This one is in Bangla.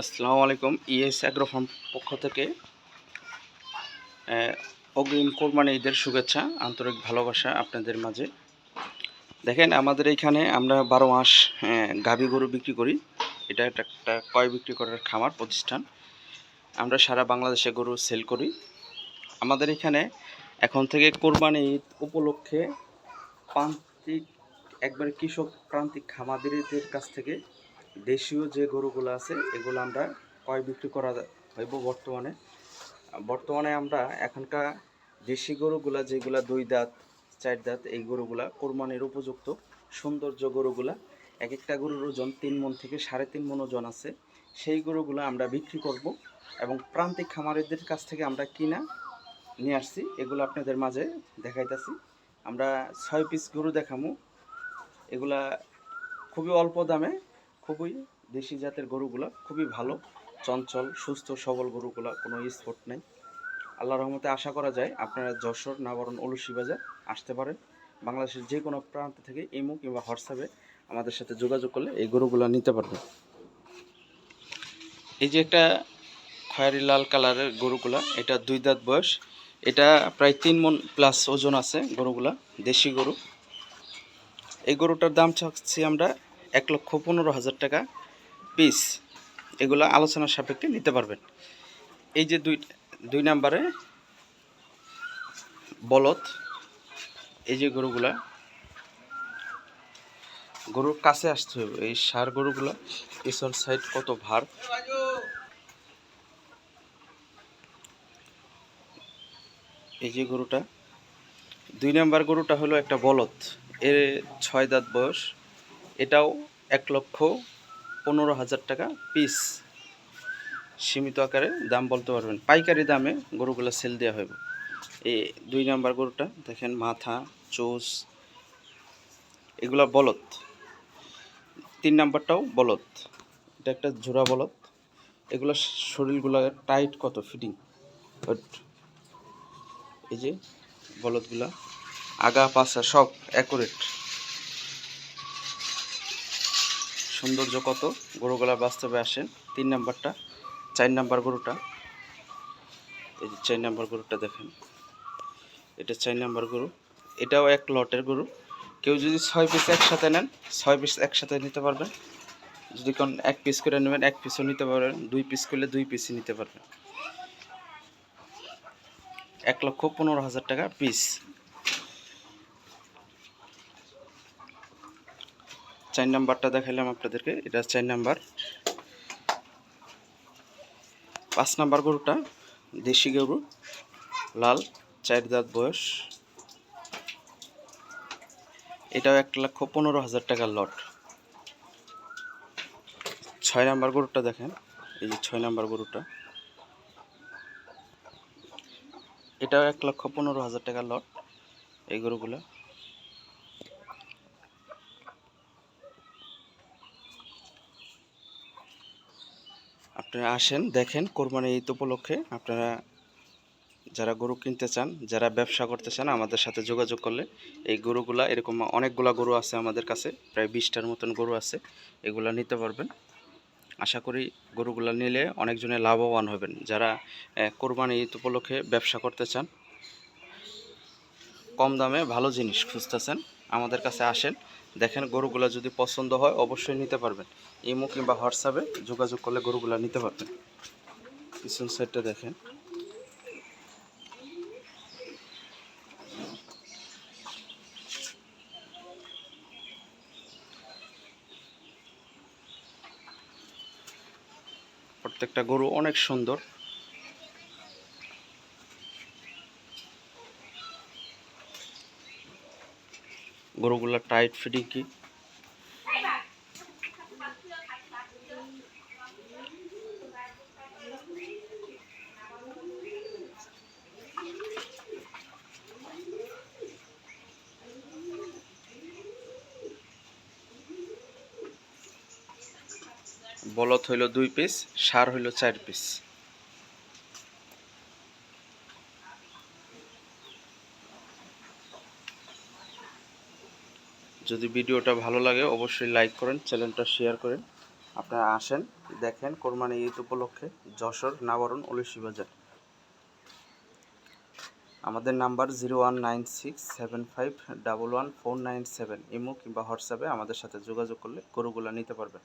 আসসালামু আলাইকুম, ইএস অ্যাগ্রো ফার্ম পক্ষ থেকে অগ্রিম কোরবানি ঈদের শুভেচ্ছা, আন্তরিক ভালোবাসা আপনাদের মাঝে। দেখেন, আমাদের এইখানে আমরা বারো মাস গাভী গরু বিক্রি করি। এটা একটা একটা কয় বিক্রি করার খামার প্রতিষ্ঠান। আমরা সারা বাংলাদেশে গরু সেল করি। আমাদের এখানে এখন থেকে কোরবানি ঈদ উপলক্ষে প্রান্তিক, একবারে কৃষক প্রান্তিক খামারিদের কাছ থেকে দেশীয় যে গরুগুলো আছে, এগুলো আমরা ক্রয় বিক্রি করা হইব বর্তমানে। বর্তমানে আমরা এখনকার দেশি গরুগুলা, যেগুলা দুই দাঁত, চার দাঁত, এই গরুগুলা কোরবানির উপযুক্ত সৌন্দর্য গরুগুলা এক একটা গরুর ওজন তিন মন থেকে সাড়ে তিন মন ওজন আছে। সেই গরুগুলো আমরা বিক্রি করব এবং প্রান্তিক খামারিদের কাছ থেকে আমরা কিনা নিয়ে আসছি। এগুলো আপনাদের মাঝে দেখাইতেছি। আমরা ছয় পিস গরু দেখামু। এগুলা খুবই অল্প দামে খুবই দেশি জাতের গরুগুলা খুবই ভালো, চঞ্চল, সুস্থ, সবল গরুগুলা, কোনো স্পট নেই। আল্লাহ রহমতে আশা করা যায় আপনারা যশোর, নাবরণ অলসি বাজার আসতে পারেন। বাংলাদেশের যে কোনো প্রান্ত থেকে ইমো কিংবা হোয়াটসঅ্যাপে আমাদের সাথে যোগাযোগ করলে এই গরুগুলা নিতে পারবেন। এই যে একটা খয়েরি লাল কালারের গরুগুলা, এটা দুই দাঁত বয়স। এটা প্রায় তিন মন প্লাস ওজন আছে গরুগুলা, দেশি গরু। এই গরুটার দাম চাচ্ছি আমরা এক লক্ষ পনেরো হাজার টাকা পিস এগুলো আলোচনার সাপেক্ষে নিতে পারবেন। এই যে দুই দুই নাম্বারে বলদ, এই যে গরুগুলা, গরুর কাছে আসতে হবে। এই সার গরুগুলা পিছন সাইড কত ভার? এই যে গরুটা, দুই নাম্বার গরুটা হলো একটা বলদ। এর ছয় দাঁত বয়স। এটাও এক লক্ষ পনেরো হাজার টাকা পিস সীমিত আকারে দাম বলতে পারবেন। পাইকারি দামে গরুগুলো সেল দেওয়া হবে এই দুই নাম্বার গরুটা, দেখেন মাথা চোষ এগুলা বলদ। তিন নাম্বারটাও বলদ। এটা একটা জোড়া বলদ। এগুলো শরীরগুলো টাইট কত ফিটিং এই যে বলদগুলা আগা পাশা সব অ্যাকুরেট সৌন্দর্য কত? গরুগুলা বাস্তবে আসেন। তিন নাম্বারটা, চার নাম্বার গরুটা। এই যে চার নাম্বার গরুটা দেখেন। এটা চার নাম্বার গরু। এটাও এক লটের গরু। কেউ যদি ছয় পিস একসাথে নেন, ছয় পিস একসাথে নিতে পারবেন। যদি কোন এক পিস করে নেবেন, এক পিসও নিতে পারবেন। দুই পিস করলে দুই পিসই নিতে পারবেন। এক লক্ষ পনেরো হাজার টাকা পিস চার নাম্বারটা দেখাইলাম আপনাদেরকে, এটা চার নাম্বার। পাঁচ নাম্বার গরুটা দেশি গরু, লাল, চার দাঁত বয়স। এটাও এক লক্ষ পনেরো হাজার টাকার লট। ছয় নাম্বার গরুটা দেখেন, এই যে ছয় নাম্বার গরুটা। এটাও এক লক্ষ পনেরো হাজার টাকার লট, এই গরুগুলো। আপনারা আসেন, দেখেন কোরবানি ঈদ উপলক্ষে আপনারা যারা গরু কিনতে চান, যারা ব্যবসা করতে চান, আমাদের সাথে যোগাযোগ করলে এই গরুগুলা, এরকম অনেকগুলা গরু আছে আমাদের কাছে, প্রায় বিশটার মতন গরু আছে, এগুলা নিতে পারবেন। আশা করি গরুগুলা নিলে অনেকজনে লাভবান হবেন। যারা কোরবানি ঈদ উপলক্ষে ব্যবসা করতে চান, কম দামে ভালো জিনিস খুঁজতেছেন, আমাদের কাছে আসেন। দেখেন গরুগুলা যদি পছন্দ হয়, অবশ্যই নিতে পারবেন। ইমো কিংবা হোয়াটসঅ্যাপে যোগাযোগ করলে গরুগুলা নিতে পারবেন। পিছন সাইডটা দেখেন। প্রত্যেকটা গরু অনেক সুন্দর। গরুগুলা টাইট ফিটিং কি? বলদ হইল দুই পিস সার হইল চার পিস যদি ভিডিওটা ভালো লাগে, অবশ্যই লাইক করেন চ্যানেলটা শেয়ার করেন। আপনারা আসেন, দেখেন কোরমানি ঈদ উপলক্ষে যশোর নাবরণ উলিশি বাজার। আমাদের number zero one nine six seven five double one four nine seven imo কিংবা হোয়াটসঅ্যাপে আমাদের সাথে যোগাযোগ করলে গরুগুলো নিতে পারবেন।